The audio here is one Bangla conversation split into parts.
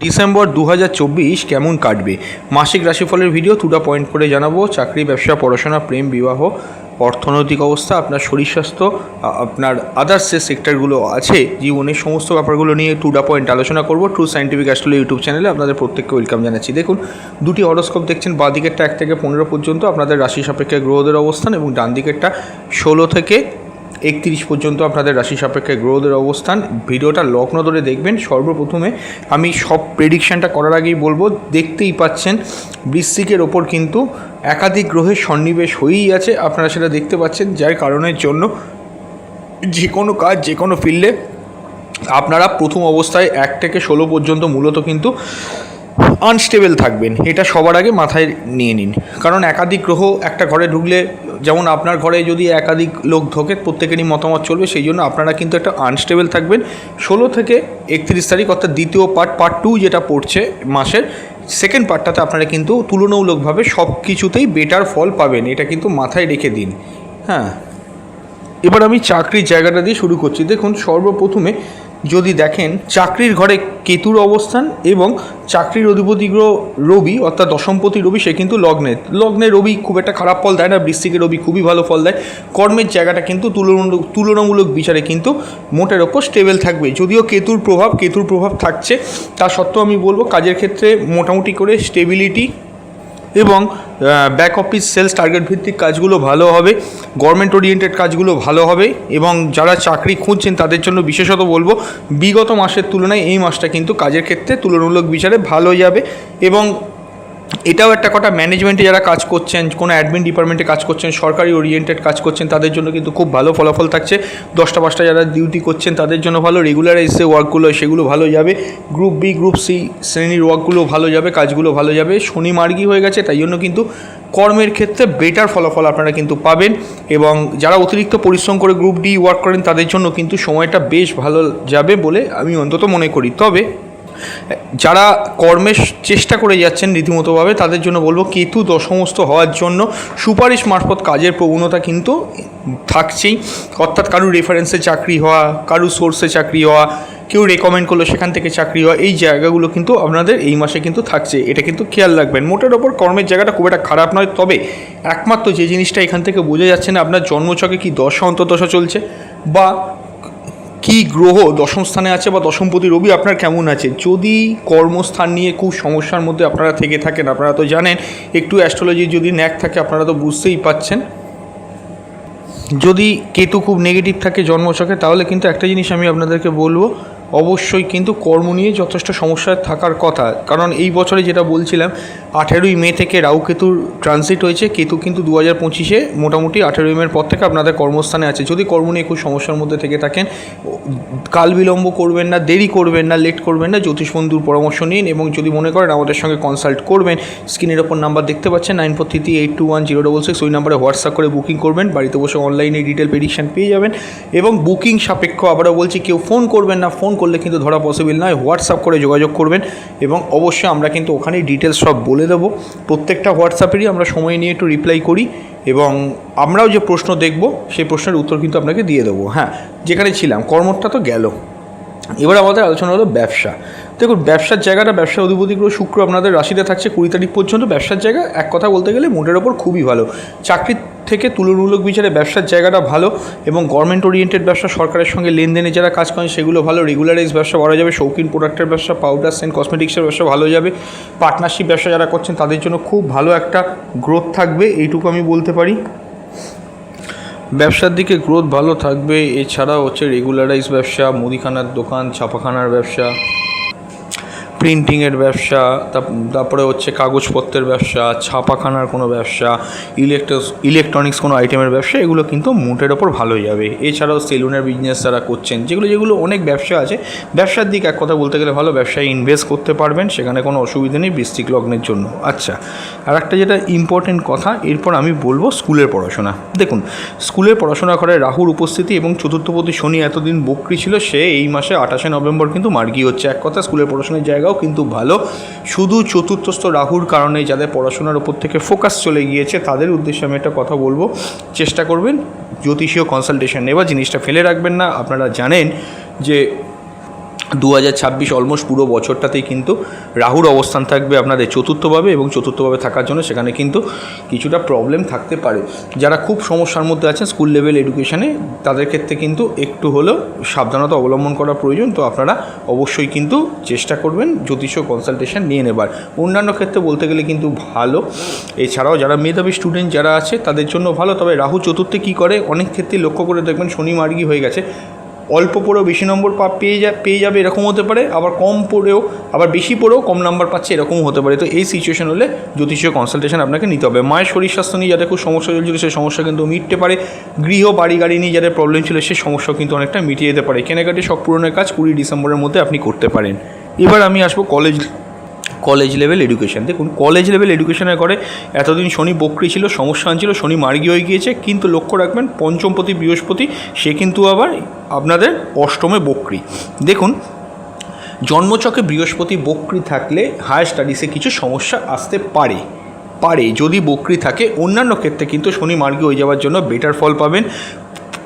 ডিসেম্বর দু হাজার চব্বিশ কেমন কাটবে? মাসিক রাশিফলের ভিডিও দুটা পয়েন্ট করে জানাব। চাকরি, ব্যবসা, পড়াশোনা, প্রেম, বিবাহ, অর্থনৈতিক অবস্থা, আপনার শরীর স্বাস্থ্য আপনার আদার্স যে সেক্টরগুলো আছে, জীবনের সমস্ত ব্যাপারগুলো নিয়ে টুডা পয়েন্ট আলোচনা করব। ট্রু সাইন্টিফিক অ্যাস্ট্রোলজি ইউটিউব চ্যানেলে আপনাদের প্রত্যেককে ওয়েলকাম জানাচ্ছি। দেখুন, দুটি হরস্কোপ দেখছেন, বাঁ দিকেরটা এক থেকে পনেরো পর্যন্ত, আপনাদের রাশি সাপেক্ষে গ্রহদের অবস্থান এবং ডান দিকেরটা ষোলো থেকে একত্রিশ পর্যন্ত আপনাদের রাশি সাপেক্ষে গ্রহদের অবস্থান। ভিডিওটা লগ্ন ধরে দেখবেন। সর্বপ্রথমে আমি সব প্রেডিকশানটা করার আগেই বলব, দেখতেই পাচ্ছেন, বৃশ্চিকের ওপর কিন্তু একাধিক গ্রহের সন্নিবেশ হয়েই আছে। আপনারা সেটা দেখতে পাচ্ছেন, যার কারণের জন্য যে কোনো কাজ, যে কোনো ফিল্ডে আপনারা প্রথম অবস্থায় এক থেকে ষোলো পর্যন্ত মূলত কিন্তু আনস্টেবল থাকবেন। এটা সবার আগে মাথায় নিয়ে নিন। কারণ একাধিক গ্রহ একটা ঘরে ঢুকলে, যেমন আপনার ঘরে যদি একাধিক লোক ঢোকে, প্রত্যেকেরই মতামত চলবে, সেই জন্য আপনারা কিন্তু একটা আনস্টেবল থাকবেন। ষোলো থেকে একত্রিশ তারিখ, অর্থাৎ দ্বিতীয় পার্ট পার্ট টু যেটা পড়ছে মাসের সেকেন্ড পার্টটাতে আপনারা কিন্তু তুলনামূলকভাবে সব কিছুতেই বেটার ফল পাবেন। এটা কিন্তু মাথায় রেখে দিন। হ্যাঁ। এবার আমি চাকরির জায়গাটা দিয়ে শুরু করছি। দেখুন, সর্বপ্রথমে যদি দেখেন, চাকরির ঘরে কেতুর অবস্থান এবং চাকরির অধিপতি গ্রহ রবি, অর্থাৎ দশমপতি রবি, সে কিন্তু লগ্নে। লগ্নে রবি খুব একটা খারাপ ফল দেয় না বৃষ্টিকে রবি খুবই ভালো ফল দেয়। কর্মের জায়গাটা কিন্তু তুলনামূলক তুলনামূলক বিচারে কিন্তু মোটের ওপর স্টেবল থাকবে। যদিও কেতুর প্রভাব কেতুর প্রভাব থাকছে, তা সত্ত্বেও আমি বলব কাজের ক্ষেত্রে মোটামুটি করে স্টেবিলিটি এবং ব্যাক অফিস সেলস টার্গেট ভিত্তিক কাজগুলো ভালো হবে গভর্নমেন্ট ওরিয়েন্টেড কাজগুলো ভালো হবে এবং যারা চাকরি খুঁজছেন তাদের জন্য বিশেষত বলব, বিগত মাসের তুলনায় এই মাসটা কিন্তু কাজের ক্ষেত্রে তুলনামূলক বিচারে ভালো যাবে এবং এটাও একটা কথা ম্যানেজমেন্টে যারা কাজ করছেন, কোনো অ্যাডমিন ডিপার্টমেন্টে কাজ করছেন, সরকারি ওরিয়েন্টেড কাজ করছেন, তাদের জন্য কিন্তু খুব ভালো ফলাফল থাকছে। দশটা, পাঁচটা যারা ডিউটি করছেন, তাদের জন্য ভালো। রেগুলারাইজ যে ওয়ার্কগুলো সেগুলো ভালো যাবে। গ্রুপ বি গ্রুপ সি শ্রেণির ওয়ার্কগুলো ভালো যাবে, কাজগুলো ভালো যাবে। শনি মার্গী হয়ে গেছে, তাই জন্য কিন্তু কর্মের ক্ষেত্রে বেটার ফলাফল আপনারা কিন্তু পাবেন এবং যারা অতিরিক্ত পরিশ্রম করে গ্রুপ ডি ওয়ার্ক করেন, তাদের জন্য কিন্তু সময়টা বেশ ভালো যাবে বলে আমি অন্তত মনে করি। তবে যারা কর্মের চেষ্টা করে যাচ্ছেন রীতিমতোভাবে, তাদের জন্য বলব কেতু দশমস্ত হওয়ার জন্য সুপারিশ মারফত কাজের প্রবণতা কিন্তু থাকছেই। অর্থাৎ কারুর রেফারেন্সে চাকরি হওয়া, কারুর সোর্সে চাকরি হওয়া, কেউ রেকমেন্ড করল সেখান থেকে চাকরি হওয়া, এই জায়গাগুলো কিন্তু আপনাদের এই মাসে কিন্তু থাকছে। এটা কিন্তু খেয়াল রাখবেন। মোটের ওপর কর্মের জায়গাটা খুব একটা খারাপ নয়, তবে একমাত্র যে জিনিসটা এখান থেকে বোঝা যাচ্ছে না, আপনার জন্মছকে কি দশা, অন্তর্দশা চলছে, বা কি গ্রহ দশম স্থানে আছে বা দশমপতি রবি? আপনার কেমন আছে? যদি কর্মস্থান নিয়ে খুব সমস্যার মধ্যে আপনারা থেকে থাকেন, আপনারা তো জানেন, একটু অ্যাস্ট্রোলজি যদি ন্যাক থাকে, আপনারা তো বুঝতেই পাচ্ছেন। যদি কেতু খুব নেগেটিভ থাকে জন্মছকে, তাহলে কিন্তু একটা জিনিস আমি আপনাদেরকে বলব অবশ্যই কিন্তু কর্ম নিয়ে যথেষ্ট সমস্যা থাকার কথা। কারণ এই বছরে যেটা বলছিলাম, আঠেরোই মে থেকে রাহু কেতুর ট্রানজিট হয়েছে। কেতু কিন্তু দু হাজার পঁচিশে মোটামুটি আঠেরোই মের পর থেকে আপনাদের কর্মস্থানে আছে। যদি কর্ম নিয়ে খুব সমস্যার মধ্যে থেকে থাকেন কাল বিলম্ব করবেন না, দেরি করবেন না লেট করবেন না, জ্যোতিষ বন্ধুর পরামর্শ নিন এবং যদি মনে করেন আমাদের সঙ্গে কনসাল্ট করবেন স্ক্রিনের ওপর নাম্বার দেখতে পাচ্ছেন nine four three eight two one zero double six, ওই নাম্বারে হোয়াটসঅ্যাপ করে বুকিং করবেন, বাড়িতে বসে অনলাইনে ডিটেল প্রেডিকশন পেয়ে যাবেন এবং বুকিং সাপেক্ষ আবারও বলছি, কেউ ফোন করবেন না ফোন করলে কিন্তু ধরা পসিবল নয়। হোয়াটসঅ্যাপ করে যোগাযোগ করবেন এবং অবশ্যই আমরা কিন্তু ওখানেই ডিটেলস সব বলে দেবো। প্রত্যেকটা হোয়াটসঅ্যাপেরই আমরা সময় নিয়ে একটু রিপ্লাই করি এবং আমরাও যে প্রশ্ন দেখব, সেই প্রশ্নের উত্তর কিন্তু আপনাকে দিয়ে দেবো। হ্যাঁ যেখানে ছিলাম কর্মটা তো গেল। এবার আমাদের আলোচনা হলো ব্যবসা। দেখুন, ব্যবসার জায়গাটা ব্যবসা অধিপতি গ্রহ শুক্র আপনাদের রাশিতে থাকছে, কুড়ি তারিখ পর্যন্ত ব্যবসার জায়গা এক কথা বলতে গেলে মোটের ওপর খুবই ভালো। চাকরির থেকে তুলনামূলক বিচারে ব্যবসার জায়গাটা ভালো এবং গভর্নমেন্ট ওরিয়েন্টেড ব্যবসা, সরকারের সঙ্গে লেনদেনে যারা কাজ করেন সেগুলো ভালো। রেগুলারাইজ ব্যবসা করা যাবে, শৌখিন প্রোডাক্টের ব্যবসা পাউডার সেন্ট কসমেটিক্সের ব্যবসা ভালো যাবে। পার্টনারশিপ ব্যবসা যারা করছেন তাদের জন্য খুব ভালো একটা গ্রোথ থাকবে, এইটুকু আমি বলতে পারি। ব্যবসার দিকে গ্রোথ ভালো থাকবে এছাড়া হচ্ছে রেগুলারাইজ ব্যবসা, মুদিখানার দোকান, ছাপাখানার ব্যবসা। প্রিন্টিংয়ের ব্যবসা তারপরে হচ্ছে কাগজপত্রের ব্যবসা, ছাপাখানার কোনো ব্যবসা ইলেকট্রস ইলেকট্রনিক্স কোনো আইটেমের ব্যবসা, এগুলো কিন্তু মোটের ওপর ভালো যাবে। এছাড়াও সেলুনের বিজনেস যারা করছেন, যেগুলো যেগুলো অনেক ব্যবসা আছে, ব্যবসার দিক এক কথা বলতে গেলে ভালো, ব্যবসায় ইনভেস্ট করতে পারবেন, সেখানে কোনো অসুবিধা নেই বৃষ্টিক লগ্নের জন্য। আচ্ছা আর একটা যেটা ইম্পর্টেন্ট কথা, এরপর আমি বলব স্কুলের পড়াশোনা। দেখুন, স্কুলের পড়াশোনা করে রাহুর উপস্থিতি এবং চতুর্থপতি শনি এতদিন বকরি ছিল, সে এই মাসে আঠাশে নভেম্বর কিন্তু মার্গি হচ্ছে। এক কথা, স্কুলের পড়াশোনার জায়গাও কিন্তু ভালো। শুধু চতুর্থস্থ রাহুর কারণে যাদের পড়াশোনার উপর থেকে ফোকাস চলে গিয়েছে, তাদের উদ্দেশ্যে আমি একটা কথা বলব। চেষ্টা করবেন, জ্যোতিষীয় কনসালটেশন নেওয়া জিনিসটা ফেলে রাখবেন না। আপনারা জানেন যে দু হাজার ছাব্বিশ অলমোস্ট পুরো বছরটাতেই কিন্তু রাহুর অবস্থান থাকবে আপনাদের চতুর্থভাবে এবং চতুর্থভাবে থাকার জন্য সেখানে কিন্তু কিছুটা প্রবলেম থাকতে পারে। যারা খুব সমস্যার মধ্যে আছেন স্কুল লেভেল এডুকেশনে তাদের ক্ষেত্রে কিন্তু একটু হলেও সাবধানতা অবলম্বন করা প্রয়োজন। তো আপনারা অবশ্যই কিন্তু চেষ্টা করবেন জ্যোতিষ কনসালটেশন নিয়ে নেবার। অন্যান্য ক্ষেত্রে বলতে গেলে কিন্তু ভালো। এছাড়াও যারা মেধাবী স্টুডেন্ট যারা আছে, তাদের জন্য ভালো। তবে রাহু চতুর্থে কী করে? অনেক ক্ষেত্রে লক্ষ্য করে দেখবেন শনি মার্গি হয়ে গেছে। অল্প পড়েও বেশি নম্বর পা পেয়ে যা, পেয়ে যাবে এরকম হতে পারে, আবার কম পড়েও, আবার বেশি পড়েও কম নাম্বার পাচ্ছে এরকমও হতে পারে। তো এই সিচুয়েশন হলে জ্যোতিষীয় কনসালটেশন আপনাকে নিতে হবে। মায়ের শরীর স্বাস্থ্য নিয়ে যাদের খুব সমস্যা চলছিল, সেই সমস্যা কিন্তু মিটতে পারে। গৃহ, বাড়ি, গাড়ি নিয়ে যাদের প্রবলেম ছিল, সেই সমস্যা কিন্তু অনেকটা মিটিয়ে যেতে পারে। কেনাকাটি সব পূরণের কাজ কুড়ি ডিসেম্বরের মধ্যে আপনি করতে পারেন। এবার আমি আসব কলেজ কলেজ লেভেল এডুকেশন দেখুন কলেজ লেভেল এডুকেশনের করে এতদিন শনি বক্রি ছিল, সমস্যা আনছিল, শনি মার্গী হয়ে গিয়েছে, কিন্তু লক্ষ্য রাখবেন, পঞ্চমপতি, বৃহস্পতি, সে কিন্তু আবার আপনাদের অষ্টমে বক্রি। দেখুন, জন্মচকে বৃহস্পতি বক্রি থাকলে হায়ার স্টাডিসে কিছু সমস্যা আসতে পারে। পারে, যদি বক্রি থাকে। অন্যান্য ক্ষেত্রে কিন্তু শনি মার্গী হয়ে যাওয়ার জন্য বেটার ফল পাবেন।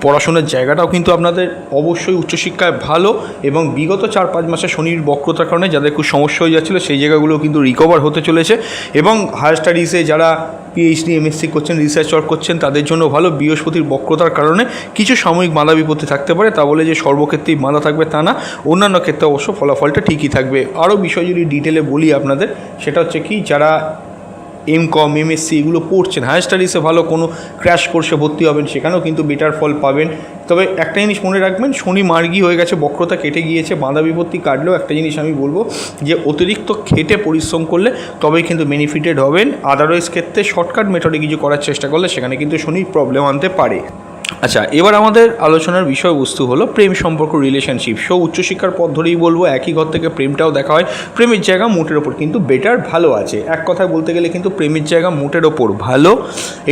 পড়াশোনার জায়গাটাও কিন্তু আপনাদের অবশ্যই উচ্চশিক্ষায় ভালো এবং বিগত চার পাঁচ মাসে শনির বক্রতার কারণে যাদের খুব সমস্যা হয়ে যাচ্ছিল, সেই জায়গাগুলো কিন্তু রিকভার হতে চলেছে এবং হায়ার স্টাডিজে যারা পিএইচডি এমএসসি করছেন রিসার্চ ওয়ার্ক করছেন, তাদের জন্য ভালো বৃহস্পতির বক্রতার কারণে কিছু সাময়িক বাধা বিপত্তি থাকতে পারে। তা বলে যে সর্বক্ষেত্রেই বাধা থাকবে তা না, অন্যান্য ক্ষেত্রে অবশ্য ফলাফলটা ঠিকই থাকবে। আরও বিষয় যদি ডিটেলে বলি আপনাদের, সেটা হচ্ছে কি, যারা এম কম এমএসসি এগুলো পড়ছেন। হায়ার স্টাডিসে ভালো কোনো ক্র্যাশ কোর্সে ভর্তি হবেন সেখানেও কিন্তু বেটার ফল পাবেন। তবে একটা জিনিস মনে রাখবেন, শনি মার্গি হয়ে গেছে, বক্রতা কেটে গিয়েছে, বাঁধা বিপত্তি কাটলেও একটা জিনিস আমি বলব যে, অতিরিক্ত খেটে পরিশ্রম করলে তবেই কিন্তু বেনিফিটেড হবেন। আদারওয়াইজ ক্ষেত্রে শর্টকাট মেথডে কিছু করার চেষ্টা করলে সেখানে কিন্তু শনির প্রবলেম আনতে পারে। আচ্ছা এবার আমাদের আলোচনার বিষয়বস্তু হলো প্রেম সম্পর্ক রিলেশনশিপ সো উচ্চশিক্ষার পথ ধরেই বলব, একই ঘর থেকে প্রেমটাও দেখা হয়। প্রেমের জায়গা মোটের ওপর, কিন্তু বেটার ভালো আছে। এক কথায় বলতে গেলে কিন্তু প্রেমের জায়গা মোটের ওপর ভালো।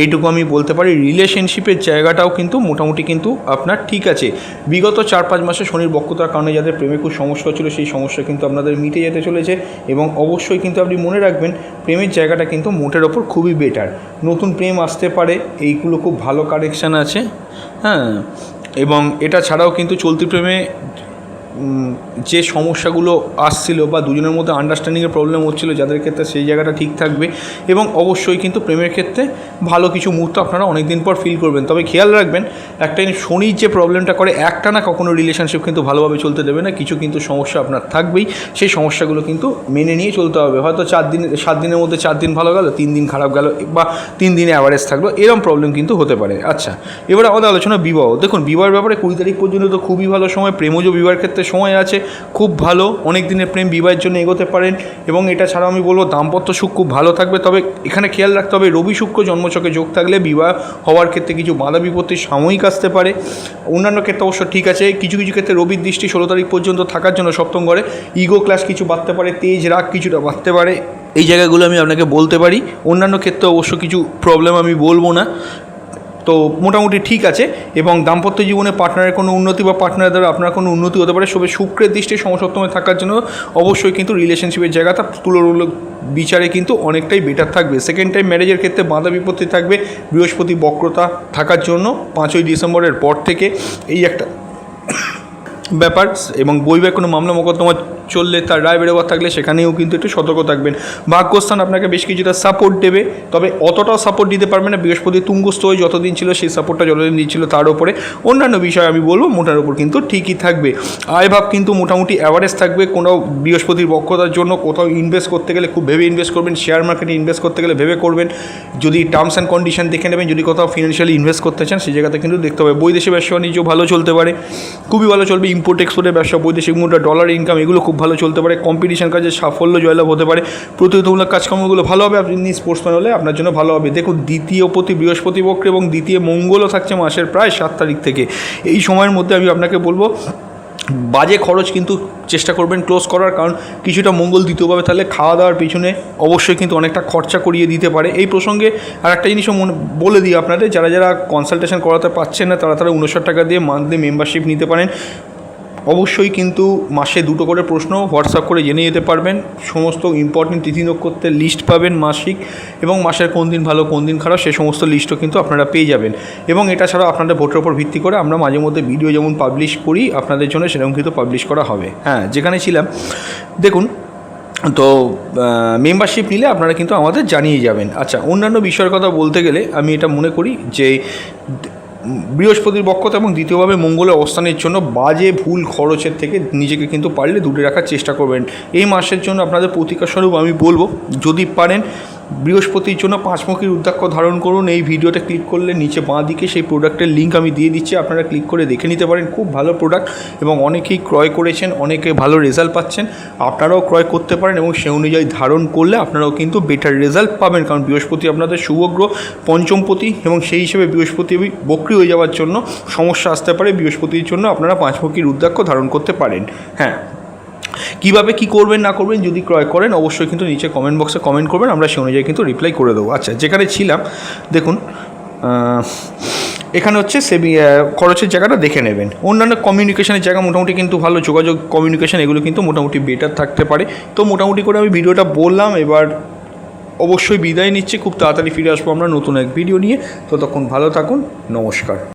এইটুকু আমি বলতে পারি রিলেশনশিপের জায়গাটাও কিন্তু মোটামুটি কিন্তু আপনার ঠিক আছে। বিগত চার পাঁচ মাসে শনির বক্রতার কারণে যাদের প্রেমে খুব সমস্যা ছিল সেই সমস্যা কিন্তু আপনাদের মিটে যেতে চলেছে এবং অবশ্যই কিন্তু আপনি মনে রাখবেন, প্রেমের জায়গাটা কিন্তু মোটের ওপর খুবই বেটার নতুন প্রেম আসতে পারে, এইগুলো খুব ভালো কারেকশান আছে। হ্যাঁ এবং এটা ছাড়াও কিন্তু চলতি প্রেমে যে সমস্যাগুলো আসছিল বা দুজনের মধ্যে আন্ডারস্ট্যান্ডিংয়ের প্রবলেম হচ্ছিল, যাদের ক্ষেত্রে সেই জায়গাটা ঠিক থাকবে এবং অবশ্যই কিন্তু প্রেমের ক্ষেত্রে ভালো কিছু মুহূর্ত আপনারা অনেক দিন পর ফিল করবেন। তবে খেয়াল রাখবেন, একটা শনির যে প্রবলেমটা করে, একটা না কখনো রিলেশনশিপ কিন্তু ভালোভাবে চলতে দেবে না। কিছু কিন্তু সমস্যা আপনার থাকবেই। সেই সমস্যাগুলো কিন্তু মেনে নিয়ে চলতে হবে। হয়তো চার দিন, সাত দিনের মধ্যে চার দিন ভালো গেল, তিন দিন খারাপ গেল বা তিন দিনে অ্যাভারেজ থাকল এরকম প্রবলেম কিন্তু হতে পারে। আচ্ছা এবার আমাদের আলোচনা বিবাহ। দেখুন, বিবাহের ব্যাপারে কুড়ি তারিখ পর্যন্ত তো খুবই ভালো সময়। প্রেমজ বিবাহের ক্ষেত্রে সময় আছে, খুব ভালো। অনেক দিনের প্রেম বিবাহের জন্য এগোতে পারেন এবং এটা ছাড়াও আমি বলব, দাম্পত্য সুখ খুব ভালো থাকবে। তবে এখানে খেয়াল রাখতে হবে, রবি শুক্র জন্মচকে যোগ থাকলে বিবাহ হওয়ার ক্ষেত্রে কিছু বাধা বিপত্তি সাময়িক আসতে পারে। অন্যান্য ক্ষেত্রে অবশ্য ঠিক আছে, কিছু কিছু ক্ষেত্রে রবির দৃষ্টি ষোলো তারিখ পর্যন্ত থাকার জন্য সপ্তম ঘরে। ইগো ক্লাস কিছু বাড়তে পারে, তেজ, রাগ কিছুটা বাড়তে পারে। এই জায়গাগুলো আমি আপনাকে বলতে পারি। অন্যান্য ক্ষেত্রে অবশ্য কিছু প্রবলেম আমি বলব না। তো মোটামুটি ঠিক আছে এবং দাম্পত্য জীবনে পার্টনারের কোনো উন্নতি বা পার্টনারের দ্বারা আপনার কোনো উন্নতি হতে পারে। সবে শুক্রের দৃষ্টি সমসপ্তমে থাকার জন্য অবশ্যই কিন্তু রিলেশনশিপের জায়গাটা তুলনামূলক বিচারে কিন্তু অনেকটাই বেটার থাকবে। সেকেন্ড টাইম ম্যারেজের ক্ষেত্রে বাঁধা বিপত্তি থাকবে, বৃহস্পতি বক্রতা থাকার জন্য পাঁচই ডিসেম্বরের পর থেকে এই একটা ব্যাপার এবং বৈবাহিক কোনো মামলা মোকদ্দমা চললে তার রায় বেরোবার থাকলে সেখানেও কিন্তু একটু সতর্ক থাকবেন। ভাগ্যস্থান আপনাকে বেশ কিছুটা সাপোর্ট দেবে, তবে অতটাও সাপোর্ট দিতে পারবে না। বৃহস্পতি তুঙ্গস্থ হয়ে যতদিন ছিল সেই সাপোর্টটা যতদিন দিচ্ছিল তার উপরে। অন্যান্য বিষয় আমি বলব, মোটার উপর কিন্তু ঠিকই থাকবে। আয়ভাব কিন্তু মোটামুটি অ্যাভারেজ থাকবে। কোনো বৃহস্পতির বক্ষতার জন্য কোথাও ইনভেস্ট করতে গেলে খুব ভেবে ইনভেস্ট করবেন শেয়ার মার্কেটে ইনভেস্ট করতে গেলে ভেবে করবেন। যদি টার্মস অ্যান্ড কন্ডিশন দেখে নেবেন, যদি কোথাও ফিনান্সিয়ালি ইনভেস্ট করতে চান সেই জায়গাতে কিন্তু দেখতে হবে। বৈদেশিক ব্যবসা বাণিজ্য ভালো চলতে পারে, খুবই ভালো চলবে। ইম্পোর্ট এক্সপোর্টের ব্যবসা, বৈদেশিক মুদ্রা ডলার ইনকাম এগুলো খুব ভালো চলতে পারে। কম্পিটিশন কাজে সাফল্য জয়লাভ হতে পারে। প্রতিযোগিতামূলক কাজকর্মগুলো ভালো হবে। আপনি স্পোর্টসম্যান হলে আপনার জন্য ভালো হবে। দেখুন, দ্বিতীয় প্রতি বৃহস্পতি এবং দ্বিতীয় মঙ্গলও থাকছে মাসের প্রায় সাত তারিখ থেকে। এই সময়ের মধ্যে আমি আপনাকে বলব, বাজে খরচ কিন্তু চেষ্টা করবেন ক্লোজ করার। কারণ কিছুটা মঙ্গল দ্বিতীয়ভাবে তাহলে খাওয়া দাওয়ার পিছনে অবশ্যই কিন্তু অনেকটা খরচা করিয়ে দিতে পারে। এই প্রসঙ্গে আর একটা জিনিসও মনে, বলে দিই আপনাদের, যারা যারা কনসালটেশন করাতে পারছেন না, তারা তারা উনষাট টাকা দিয়ে মান্থলি মেম্বারশিপ নিতে পারেন। অবশ্যই কিন্তু মাসে দুটো করে প্রশ্ন হোয়াটসঅ্যাপ করে জেনে যেতে পারবেন। সমস্ত ইম্পর্টেন্ট তিথি নক্ষত্রের লিস্ট পাবেন মাসিক এবং মাসের কোন দিন ভালো, কোন দিন খারাপ, সে সমস্ত লিস্টও কিন্তু আপনারা পেয়ে যাবেন। এবং এটা ছাড়া আপনাদের ভোটের উপর ভিত্তি করে আমরা মাঝে মধ্যে ভিডিও যেমন পাবলিশ করি, আপনাদের জন্য সেরকম কিন্তু পাবলিশ করা হবে। হ্যাঁ যেখানে ছিলাম, দেখুন, তো মেম্বারশিপ নিলে আপনারা কিন্তু আমাদের জানিয়ে যাবেন। আচ্ছা অন্যান্য বিষয়ের কথা বলতে গেলে আমি এটা মনে করি যে বৃহস্পতির বক্ষতা এবং দ্বিতীয়ভাবে মঙ্গলের অবস্থানের জন্য বাজে ভুল খরচের থেকে নিজেকে কিন্তু পারলে দূরে রাখার চেষ্টা করবেন। এই মাসের জন্য আপনাদের প্রতিকার স্বরূপ আমি বলব, যদি পারেন বৃহস্পতির জন্য পাঁচমুখী রুদ্রাক্ষ ধারণ করুন। এই ভিডিওটা ক্লিক করলে নিচে বাঁ দিকে সেই প্রোডাক্টের লিঙ্ক আমি দিয়ে দিচ্ছি। আপনারা ক্লিক করে দেখে নিতে পারেন। খুব ভালো প্রোডাক্ট এবং অনেকেই ক্রয় করেছেন, অনেকে ভালো রেজাল্ট পাচ্ছেন। আপনারাও ক্রয় করতে পারেন এবং সে অনুযায়ী ধারণ করলে আপনারাও কিন্তু বেটার রেজাল্ট পাবেন। কারণ বৃহস্পতি আপনাদের শুভগ্রহ, পঞ্চমপতি এবং সেই হিসেবে বৃহস্পতি বক্রি হয়ে যাওয়ার জন্য সমস্যা আসতে পারে। বৃহস্পতির জন্য আপনারা পাঁচমুখী রুদ্রাক্ষ ধারণ করতে পারেন। হ্যাঁ। কীভাবে কী করবেন, না করবেন, যদি ক্রয় করেন, অবশ্যই কিন্তু নিচে কমেন্ট বক্সে কমেন্ট করবেন, আমরা সেই অনুযায়ী কিন্তু রিপ্লাই করে দেবো। আচ্ছা যেখানে ছিলাম, দেখুন এখানে হচ্ছে সেভি খরচের জায়গাটা দেখে নেবেন। অন্যান্য কমিউনিকেশনের জায়গা মোটামুটি কিন্তু ভালো, যোগাযোগ কমিউনিকেশন এগুলো কিন্তু মোটামুটি বেটার থাকতে পারে। তো মোটামুটি করে আমি ভিডিওটা বললাম, এবার অবশ্যই বিদায় নিচ্ছি। খুব তাড়াতাড়ি ফিরে আসব আমরা নতুন এক ভিডিও নিয়ে। ততক্ষণ ভালো থাকুন, নমস্কার।